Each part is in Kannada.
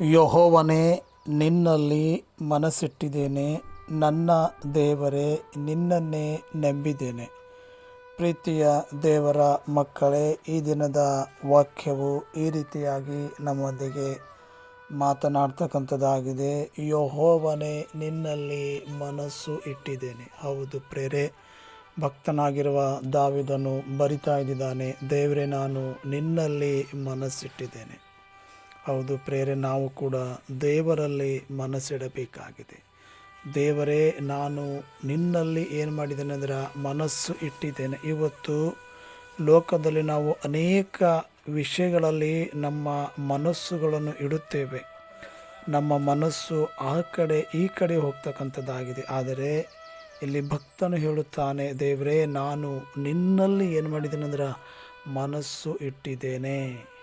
ಯೆಹೋವನೇ, ನಿನ್ನಲ್ಲಿ ಮನಸ್ಸಿಟ್ಟಿದ್ದೇನೆ. ನನ್ನ ದೇವರೇ, ನಿನ್ನನ್ನೇ ನಂಬಿದ್ದೇನೆ. ಪ್ರೀತಿಯ ದೇವರ ಮಕ್ಕಳೇ, ಈ ದಿನದ ವಾಕ್ಯವು ಈ ರೀತಿಯಾಗಿ ನಮ್ಮೊಂದಿಗೆ ಮಾತನಾಡ್ತಕ್ಕಂಥದ್ದಾಗಿದೆ. ಯಹೋವನೇ, ನಿನ್ನಲ್ಲಿ ಮನಸ್ಸು ಇಟ್ಟಿದ್ದೇನೆ. ಹೌದು ಪ್ರೇರೆ, ಭಕ್ತನಾಗಿರುವ ದಾವಿದನು ಬರಿತಾ ಇದ್ದಿದ್ದಾನೆ. ದೇವರೇ, ನಾನು ನಿನ್ನಲ್ಲಿ ಮನಸ್ಸಿಟ್ಟಿದ್ದೇನೆ. ಹೌದು ಪ್ರೇರೆ, ನಾವು ಕೂಡ ದೇವರಲ್ಲಿ ಮನಸ್ಸಿಡಬೇಕಾಗಿದೆ. ದೇವರೇ, ನಾನು ನಿನ್ನಲ್ಲಿ ಏನು ಮಾಡಿದ್ದೇನೆ ಅಂದ್ರೆ ಮನಸ್ಸು ಇಟ್ಟಿದ್ದೇನೆ. ಇವತ್ತು ಲೋಕದಲ್ಲಿ ನಾವು ಅನೇಕ ವಿಷಯಗಳಲ್ಲಿ ನಮ್ಮ ಮನಸ್ಸುಗಳನ್ನು ಇಡುತ್ತೇವೆ. ನಮ್ಮ ಮನಸ್ಸು ಆ ಕಡೆ, ಈ ಕಡೆ ಹೋಗ್ತಕ್ಕಂಥದ್ದಾಗಿದೆ. ಆದರೆ ಇಲ್ಲಿ ಭಕ್ತನು ಹೇಳುತ್ತಾನೆ, ದೇವರೇ, ನಾನು ನಿನ್ನಲ್ಲಿ ಏನು ಮಾಡಿದ್ದೇನೆ ಅಂದ್ರೆ ಮನಸ್ಸು ಇಟ್ಟಿದ್ದೇನೆ.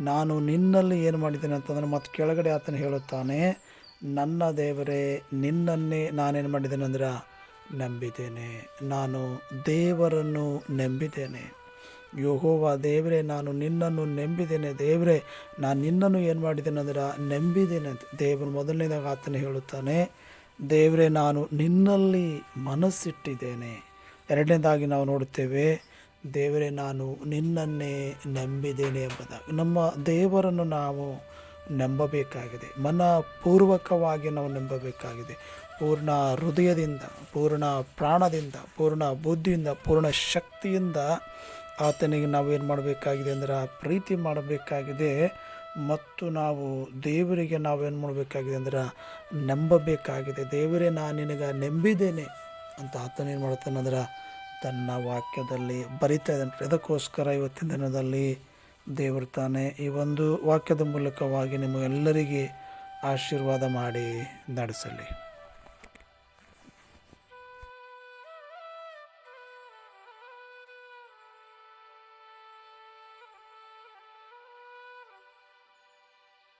ನಾನು ನಿನ್ನಲ್ಲಿ ಏನು ಮಾಡಿದ್ದೇನೆ ಅಂತಂದರೆ ಮತ್ತು ಕೆಳಗಡೆ ಆತನು ಹೇಳುತ್ತಾನೆ, ನನ್ನ ದೇವರೇ, ನಿನ್ನನ್ನೇ ನಾನೇನು ಮಾಡಿದ್ದೇನೆ ಅಂದ್ರೆ ನಂಬಿದ್ದೇನೆ. ನಾನು ದೇವರನ್ನು ನಂಬಿದ್ದೇನೆ. ಯೋಹೋವ ದೇವರೇ, ನಾನು ನಿನ್ನನ್ನು ನಂಬಿದ್ದೇನೆ. ದೇವರೇ, ನಾನು ನಿನ್ನನ್ನು ಏನು ಮಾಡಿದ್ದೇನೆ ಅಂದ್ರೆ ನಂಬಿದ್ದೇನೆ ಅಂತ ದೇವರು ಮೊದಲನೇದಾಗ ಆತನು ಹೇಳುತ್ತಾನೆ, ದೇವರೇ, ನಾನು ನಿನ್ನಲ್ಲಿ ಮನಸ್ಸಿಟ್ಟಿದ್ದೇನೆ. ಎರಡನೇದಾಗಿ ನಾವು ನೋಡುತ್ತೇವೆ ದೇವರೇ, ನಾನು ನಿನ್ನನ್ನೇ ನಂಬಿದ್ದೇನೆ ಎಂಬುದಾಗಿ ನಮ್ಮ ದೇವರನ್ನು ನಾವು ನಂಬಬೇಕಾಗಿದೆ. ಮನಪೂರ್ವಕವಾಗಿ ನಾವು ನಂಬಬೇಕಾಗಿದೆ. ಪೂರ್ಣ ಹೃದಯದಿಂದ, ಪೂರ್ಣ ಪ್ರಾಣದಿಂದ, ಪೂರ್ಣ ಬುದ್ಧಿಯಿಂದ, ಪೂರ್ಣ ಶಕ್ತಿಯಿಂದ ಆತನಿಗೆ ನಾವೇನು ಮಾಡಬೇಕಾಗಿದೆ ಅಂದ್ರೆ ಪ್ರೀತಿ ಮಾಡಬೇಕಾಗಿದೆ. ಮತ್ತು ನಾವು ದೇವರಿಗೆ ನಾವೇನು ಮಾಡಬೇಕಾಗಿದೆ ಅಂದ್ರೆ, ನಂಬಬೇಕಾಗಿದೆ. ದೇವರೇ, ನಾನು ನಿನಗೆ ನಂಬಿದ್ದೇನೆ ಅಂತ ಆತನೇನು ಮಾಡ್ತಾನಂದ್ರೆ ತನ್ನ ವಾಕ್ಯದಲ್ಲಿ ಬರಿತಾ ಇದ್ದಾನೆ ಅದಕ್ಕೋಸ್ಕರ ಇವತ್ತಿನ ದಿನದಲ್ಲಿ ದೇವರು ತಾನೇ ಈ ಒಂದು ವಾಕ್ಯದ ಮೂಲಕವಾಗಿ ನಿಮಗೆಲ್ಲರಿಗೆ ಆಶೀರ್ವಾದ ಮಾಡಿ ನಡೆಸಲಿ.